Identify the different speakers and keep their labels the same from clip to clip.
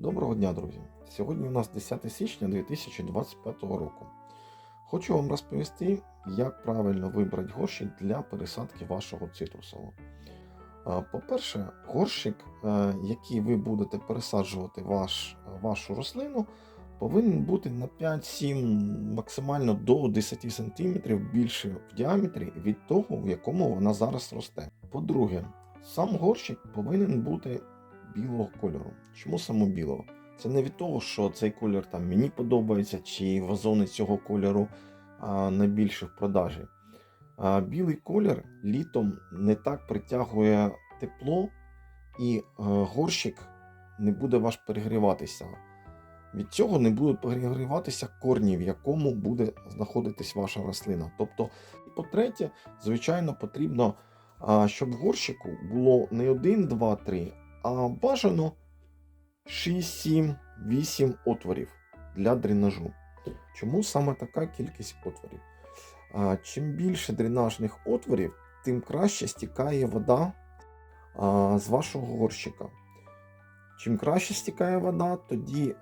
Speaker 1: Доброго дня, друзі! Сьогодні у нас 10 січня 2025 року. Хочу вам розповісти, як правильно вибрати горщик для пересадки вашого цитрусового. По-перше, горщик, е, який ви будете пересаджувати ваш, вашу рослину, повинен бути на 5-7, максимально до 10 см більше в діаметрі від того, в якому вона зараз росте. По-друге, сам горщик повинен бути білого кольору. Чому саме білого? Це не від того, що цей колір там мені подобається, чи вазони цього кольору а, найбільше в продажі. А, білий колір літом не так притягує тепло, і е, горщик не буде ваш перегріватися. Від цього не будуть перегріватися корні, в якому буде знаходитись ваша рослина. Тобто, і по-третє, звичайно, потрібно, а, щоб в горщику було не 1, 2, 3, а бажано 6, 7, 8 отворів для дренажу. Чому саме така кількість отворів? Чим більше дренажних отворів, тим краще стікає вода з вашого горщика. Чим краще стікає вода, тоді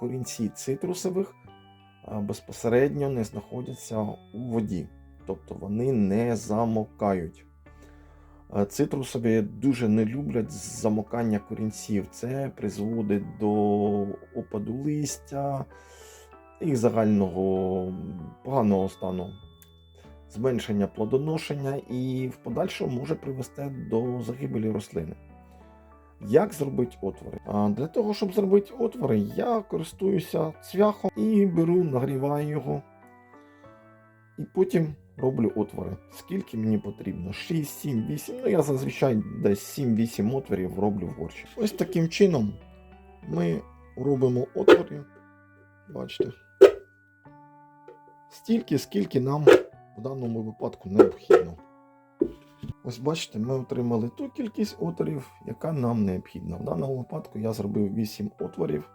Speaker 1: корінці цитрусових безпосередньо не знаходяться у воді, тобто вони не замокають. Е, Цитрусові дуже не люблять замокання корінців. Це призводить до опаду листя і загального поганого стану, зменшення плодоношення і в подальшому може привести до загибелі рослини. Як зробити отвори? А для того, щоб зробити отвори, я користуюся цвяхом і беру, нагріваю його. І потім роблю отвори. Скільки мені потрібно? 6, 7, 8. Ну я зазвичай десь 7-8 отворів роблю в горщик. Ось таким чином ми робимо отвори. Бачите. Стільки, скільки нам в даному випадку необхідно. Ось бачите, ми отримали ту кількість отворів, яка нам необхідна. В даному випадку я зробив 8 отворів,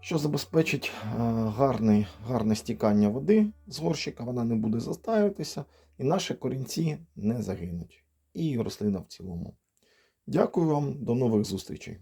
Speaker 1: що забезпечить е, гарне, гарне стікання води з горщика, вона не буде застаюватися, і наші корінці не загинуть. І рослина в цілому. Дякую вам, до нових зустрічей.